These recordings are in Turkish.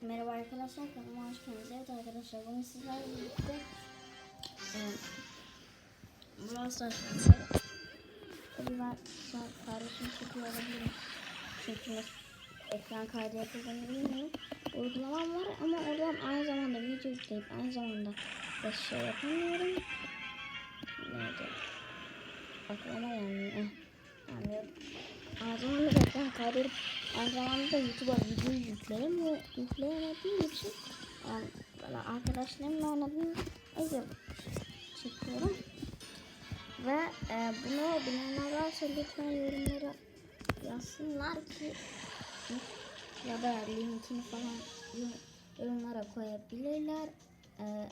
Merhaba arkadaşlar kanalıma hoş geldiniz. Evet arkadaşlar bugün sizlerle birlikte e, Brawl Stars oynayacağız. Tabii çekiyor olabilirim. Çünkü ekran kaydı yapıldığını bilmiyorum. Uygulamam var ama oradan aynı zamanda video yükleyip aynı zamanda da şey yapamıyorum. Neydi? Aklıma gelmiyor. Eh, Yani da ekran kaydedip zamanda da YouTube'a video yüklerim ve yükleyemediğim için yani böyle arkadaşlarımla oynadığım video çekiyorum. Ve e, bunu bilenler varsa lütfen yorumlara yazsınlar ki ya da linkini falan yo- yorumlara koyabilirler. E,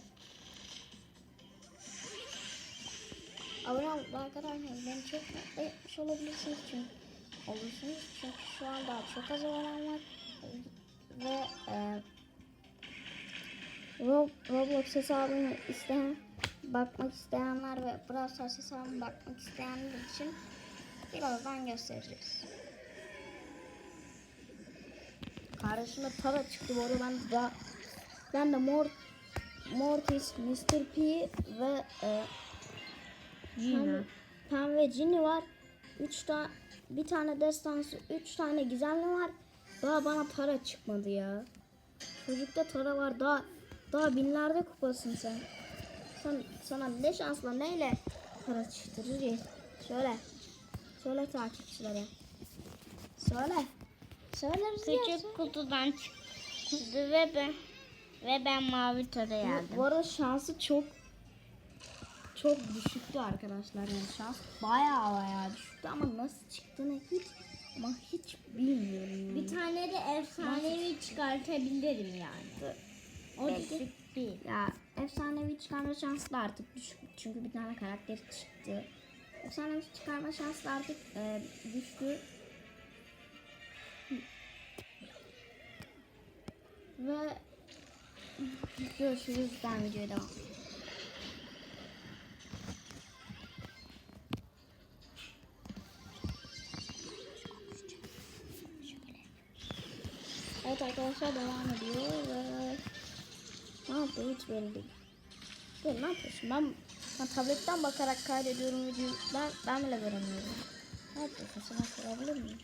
abone olup arkadaşlar beni çok mutlu etmiş olabilirsiniz çünkü olursunuz çünkü şu an daha çok az abonem var ve e, Rob, Roblox hesabını isteyen bakmak isteyenler ve Brawl Stars hesabına bakmak isteyenler için birazdan göstereceğiz. Karşıma Tara çıktı bu arada ben de ben de Mort Mortis, Mr. P ve e, Gina. Pem ve Ginny var. Üç tane bir tane destansı, üç tane gizemli var. Daha bana para çıkmadı ya. Çocukta para var. Daha daha binlerde kupasın sen. Sen sana ne şansla neyle para çıktırır ya. Söyle. Söyle takipçilere. Söyle. Söyleriz ya. Küçük kutudan çıktı ve ben ve ben mavi Bu, geldim. bu arada şansı çok çok düşüktü arkadaşlar. Yani şans bayağı bayağı düşüktü ama nasıl çıktığını hiç ama hiç bilmiyorum. Bir tane de efsanevi çıkartabilirim yani. O Belki. düşük değil. Ya efsanevi çıkarma şansı da artık düşük. Çünkü bir tane karakter çıktı. Efsanevi çıkarma şansı da artık e, düştü. Ve görüşürüz. Ben videoya devam. Evet arkadaşlar devam ediyor ve ne yapıyor hiç belli değil. Dur ne yapıyorsun? Ben, ben tabletten bakarak kaydediyorum videoyu. Ben, ben bile göremiyorum. Ne yapıyorsun? Sana sorabilir miyim?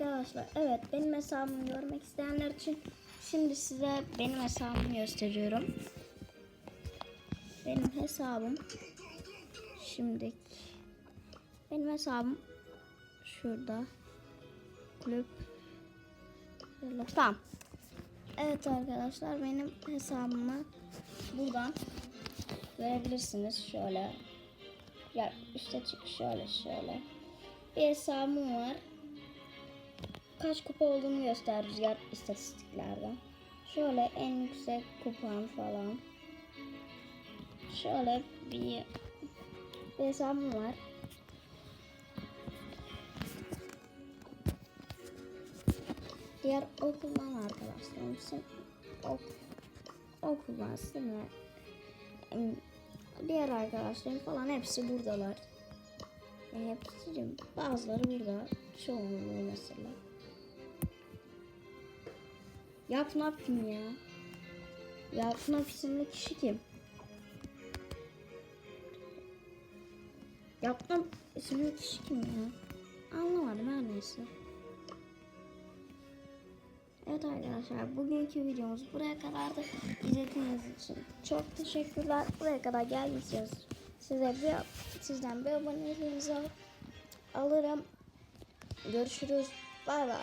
Arkadaşlar evet benim hesabımı görmek isteyenler için şimdi size benim hesabımı gösteriyorum. Benim hesabım şimdi benim hesabım şurada kulüp tamam. Evet arkadaşlar benim hesabımı buradan görebilirsiniz şöyle. Ya üstte çık şöyle şöyle. Bir hesabım var. Kaç kupa olduğunu göster rüzgar istatistiklerden. Şöyle en yüksek kupam falan. Şöyle bir, hesabım var. Diğer okuldan arkadaşlarım için ok, o kullansın ve em, diğer arkadaşlarım falan hepsi buradalar. Yani hepsi bazıları burada. Çoğunluğu mesela. Yapnap kim ya? Yapnap isimli kişi kim? Yapnap isimli kişi kim ya? Anlamadım her neyse. Evet arkadaşlar bugünkü videomuz buraya kadardı. İzlediğiniz için çok teşekkürler. Buraya kadar geldiyseniz size bir, sizden bir aboneliğinizi al- alırım. Görüşürüz. Bay bay.